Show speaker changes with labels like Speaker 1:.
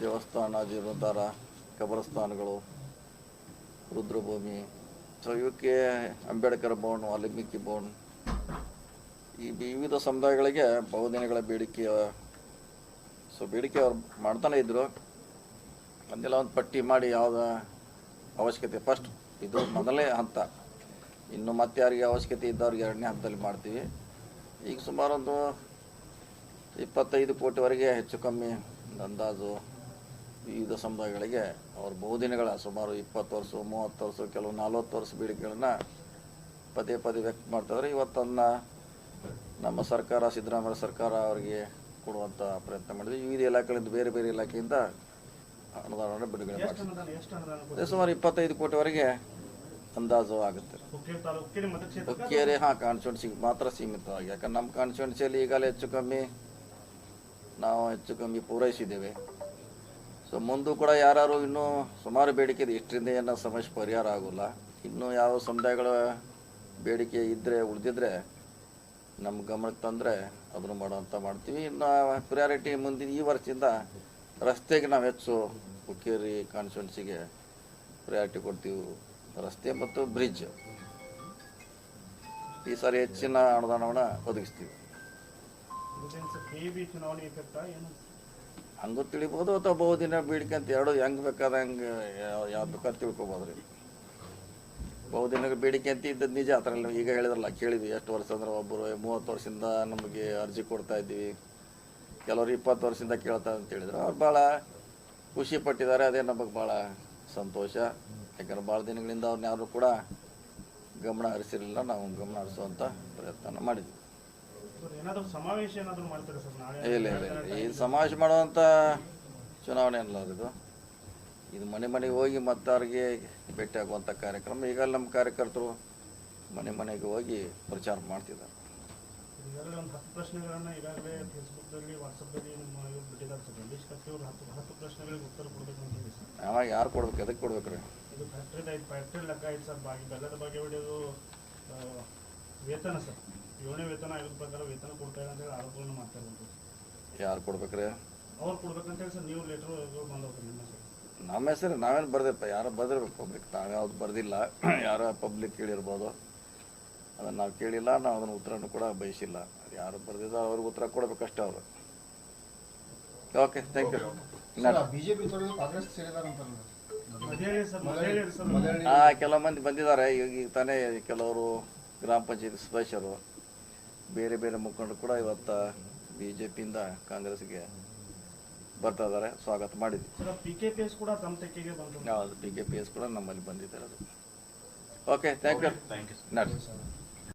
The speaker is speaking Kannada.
Speaker 1: ದೇವಸ್ಥಾನ, ಜೀರ್ಣೋದ್ಧಾರ, ಕಬರಸ್ಥಾನಗಳು, ರುದ್ರಭೂಮಿ ಸೊ ಇವಕ್ಕೆ ಅಂಬೇಡ್ಕರ್ ಭವನ್, ವಾಲ್ಮೀಕಿ ಭವನ್. ಈ ವಿವಿಧ ಸಮುದಾಯಗಳಿಗೆ ಬಹುದಿನಗಳ ಬೇಡಿಕೆಯ, ಸೊ ಬೇಡಿಕೆ ಅವ್ರು ಮಾಡ್ತಾನೆ ಇದ್ದರು ಒಂದೆಲ್ಲ ಒಂದು ಪಟ್ಟಿ ಮಾಡಿ ಯಾವುದ ಅವಶ್ಯಕತೆ ಫಸ್ಟ್ ಇದು ಮೊದಲನೇ ಹಂತ. ಇನ್ನು ಮತ್ತೆ ಯಾರಿಗೆ ಅವಶ್ಯಕತೆ ಇದ್ದವ್ರಿಗೆ ಎರಡನೇ ಹಂತದಲ್ಲಿ ಮಾಡ್ತೀವಿ. ಈಗ ಸುಮಾರು ಒಂದು ಇಪ್ಪತ್ತೈದು ಕೋಟಿವರೆಗೆ ಹೆಚ್ಚು ಕಮ್ಮಿ ಅಂದಾಜು. ವಿವಿಧ ಸಮುದಾಯಗಳಿಗೆ ಅವ್ರ ಬಹುದಿನಗಳ ಸುಮಾರು ಇಪ್ಪತ್ತು ವರ್ಷ ಮೂವತ್ತು ವರ್ಷ ಕೆಲವು ನಲ್ವತ್ತು ವರ್ಷ ಬೇಡಿಕೆಗಳನ್ನ ಪದೇ ಪದೇ ವ್ಯಕ್ತ ಮಾಡ್ತಾಯಿದ್ರೆ ಇವತ್ತನ್ನು ನಮ್ಮ ಸರ್ಕಾರ ಸಿದ್ದರಾಮಯ್ಯ ಸರ್ಕಾರ ಅವರಿಗೆ ಕೊಡುವಂಥ ಪ್ರಯತ್ನ ಮಾಡಿದ್ವಿ. ವಿವಿಧ ಇಲಾಖೆಗಳಿಂದ ಬೇರೆ ಬೇರೆ ಇಲಾಖೆಯಿಂದ ಅನುದಾನವನ್ನು ಬಿಡುಗಡೆ ಮಾಡಿದ್ವಿ ಸುಮಾರು ಇಪ್ಪತ್ತೈದು ಕೋಟಿವರೆಗೆ ಅಂದಾಜು ಆಗುತ್ತೆ.
Speaker 2: ಹುಕ್ಕೇರಿ ಹಾ ಕಾನ್ಸ್ಟಿಟ್ಯೂನ್ಸಿ ಮತಕ್ಷೇತ್ರ
Speaker 1: ಹುಕ್ಕೇರಿ ಹಾಂ ಕಾನ್ಸ್ಟಿಟ್ಯೂನ್ಸಿಗೆ ಮಾತ್ರ ಸೀಮಿತವಾಗಿ. ಯಾಕಂದ್ರೆ ನಮ್ಮ ಕಾನ್ಸ್ಟಿಟ್ಯೂನ್ಸಿಯಲ್ಲಿ ಈಗಲೇ ಹೆಚ್ಚು ಕಮ್ಮಿ ನಾವು ಹೆಚ್ಚು ಕಮ್ಮಿ ಪೂರೈಸಿದ್ದೇವೆ. ಸೊ ಮುಂದೂ ಕೂಡ ಯಾರು ಇನ್ನೂ ಸುಮಾರು ಬೇಡಿಕೆ ಇದೆ. ಇಷ್ಟರಿಂದ ಏನೋ ಸಮಸ್ಯೆ ಪರಿಹಾರ ಆಗೋಲ್ಲ. ಇನ್ನೂ ಯಾವ ಸಮುದಾಯಗಳ ಬೇಡಿಕೆ ಇದ್ದರೆ ಉಳಿದಿದ್ರೆ ನಮ್ಮ ಗಮನಕ್ಕೆ ತಂದರೆ ಅದನ್ನು ಮಾಡೋಂಥ ಮಾಡ್ತೀವಿ. ಇನ್ನು ಪ್ರಿಯಾರಿಟಿ ಮುಂದಿನ ಈ ವರ್ಷದಿಂದ ರಸ್ತೆಗೆ ನಾವು ಹೆಚ್ಚು ಹುಕ್ಕೇರಿ ಕಾನ್ಸ್ಟಿಟ್ಯೂನ್ಸಿಗೆ ಪ್ರಿಯಾರಿಟಿ ಕೊಡ್ತೀವಿ. ರಸ್ತೆ ಮತ್ತು ಬ್ರಿಡ್ಜ್ ಈ ಸಾರಿ ಹೆಚ್ಚಿನ ಅನುದಾನವನ್ನು ಒದಗಿಸ್ತೀವಿ. ಹಂಗೂ ತಿಳಿಬೋದು ಅಥವಾ ಬಹುದಿನ ಬೇಡಿಕೆ ಅಂತ ಎರಡು ಹೆಂಗೆ ಬೇಕಾದ ಹಂಗೆ ಯಾವ್ದು ಬೇಕಾದ್ರೆ ತಿಳ್ಕೊಬೋದು ರೀ ಬಹುದಿನ ಬೇಡಿಕೆ ಅಂತ ಇದ್ದದ್ದು ನಿಜ, ಆ ಥರ ಈಗ ಹೇಳಿದ್ರಲ್ಲ, ಕೇಳಿದ್ವಿ ಎಷ್ಟು ವರ್ಷ ಅಂದ್ರೆ ಒಬ್ಬರು ಮೂವತ್ತು ವರ್ಷದಿಂದ ನಮಗೆ ಅರ್ಜಿ ಕೊಡ್ತಾ ಇದ್ದೀವಿ. ಕೆಲವರು ಇಪ್ಪತ್ತು ವರ್ಷದಿಂದ ಕೇಳ್ತಾ ಅಂತ ಹೇಳಿದ್ರು. ಅವ್ರು ಭಾಳ ಖುಷಿ ಪಟ್ಟಿದ್ದಾರೆ, ಅದೇ ನಮಗೆ ಭಾಳ ಸಂತೋಷ. ಯಾಕಂದ್ರೆ ಭಾಳ ದಿನಗಳಿಂದ ಅವ್ರನ್ನ ಯಾರು ಕೂಡ ಗಮನ ಹರಿಸಿರಲಿಲ್ಲ. ನಾವು ಗಮನ ಹರಿಸುವಂಥ ಪ್ರಯತ್ನ ಮಾಡಿದ್ವಿ. ಇಲ್ಲ ಇಲ್ಲ ಇಲ್ಲ. ಈ ಸಮಾವೇಶ ಮಾಡುವಂಥ ಚುನಾವಣೆ ಅಲ್ಲ ಇದು ಇದು ಮನೆ ಮನೆಗೆ ಹೋಗಿ ಮತದಾರರಿಗೆ ಭೇಟಿ ಆಗುವಂಥ ಕಾರ್ಯಕ್ರಮ. ಈಗ ನಮ್ಮ ಕಾರ್ಯಕರ್ತರು ಮನೆ ಮನೆಗೆ ಹೋಗಿ ಪ್ರಚಾರ ಮಾಡ್ತಿದ್ದಾರೆ. ಯಾವಾಗ ಯಾರು ಕೊಡ್ಬೇಕು ಎದಕ್ಕೆ ಕೊಡ್ಬೇಕು ರೀ?
Speaker 2: ಇದು ವೇತನ ಸರ್. ಏಳನೇ ವೇತನ ಆಯೋಗದ ಪ್ರಕಾರ ವೇತನ ಕೊಡ್ತಾ ಇಲ್ಲ ಅಂತೇಳಿ ಆರೋಪಗಳನ್ನು ಮಾಡ್ತಾ ಇರ್ಬೋದು
Speaker 1: ಯಾರು ಕೊಡ್ಬೇಕ್ರಿ?
Speaker 2: ಅವ್ರು ಕೊಡ್ಬೇಕಂತೇಳಿ ಸರ್ ನೀವು ಲೆಟ್ರ್ ಬಂದವ್ರು ನಿಮ್ಮ ಸರ್
Speaker 1: ನಮ್ಮ ಹೆಸರು ನಾವೇನು ಬರ್ದಪ್ಪ ಯಾರು ಬರ್ದಿರ್ಬೇಕು ಪಬ್ಲಿಕ್ ನಾವು ಯಾವ್ದು ಬರ್ದಿಲ್ಲ. ಯಾರೋ ಪಬ್ಲಿಕ್ ಕೇಳಿರ್ಬೋದು. ಅದನ್ನು ನಾವು ಕೇಳಿಲ್ಲ ನಾವು ಅದನ್ನು ಉತ್ತರನೂ ಕೂಡ ಬಯಸಿಲ್ಲ. ಅದು ಯಾರು ಬರ್ದಿದ್ದ ಅವ್ರಿಗೆ ಉತ್ತರ ಕೊಡ್ಬೇಕಷ್ಟೇ ಅವರು. Okay thank you
Speaker 3: BJP Congress
Speaker 1: ಕೆಲವು ಮಂದಿ ಬಂದಿದ್ದಾರೆ. ಈಗ ಈಗ ತಾನೇ ಕೆಲವರು ಗ್ರಾಮ ಪಂಚಾಯತ್ ಸದಸ್ಯರು. ಬೇರೆ ಬೇರೆ ಮುಖಂಡರು ಕೂಡ ಇವತ್ತು ಬಿ ಜೆ ಪಿಯಿಂದ ಕಾಂಗ್ರೆಸ್ಗೆ ಬರ್ತಾ ಇದ್ದಾರೆ. ಸ್ವಾಗತ ಮಾಡಿದ್ವಿ.
Speaker 2: Sir P K P S ಕೂಡ ತಮ್ಮ ತೆಕ್ಕೆಗೆ ಬಂತು
Speaker 1: ಯಾವುದು ಪಿ ಕೆ ಪಿ ಎಸ್ ಕೂಡ ನಮ್ಮಲ್ಲಿ ಬಂದಿದ್ದಾರೆ ಅದು. ಓಕೆ ಥ್ಯಾಂಕ್ ಯು ನಡ್ರಿ
Speaker 3: ಸರ್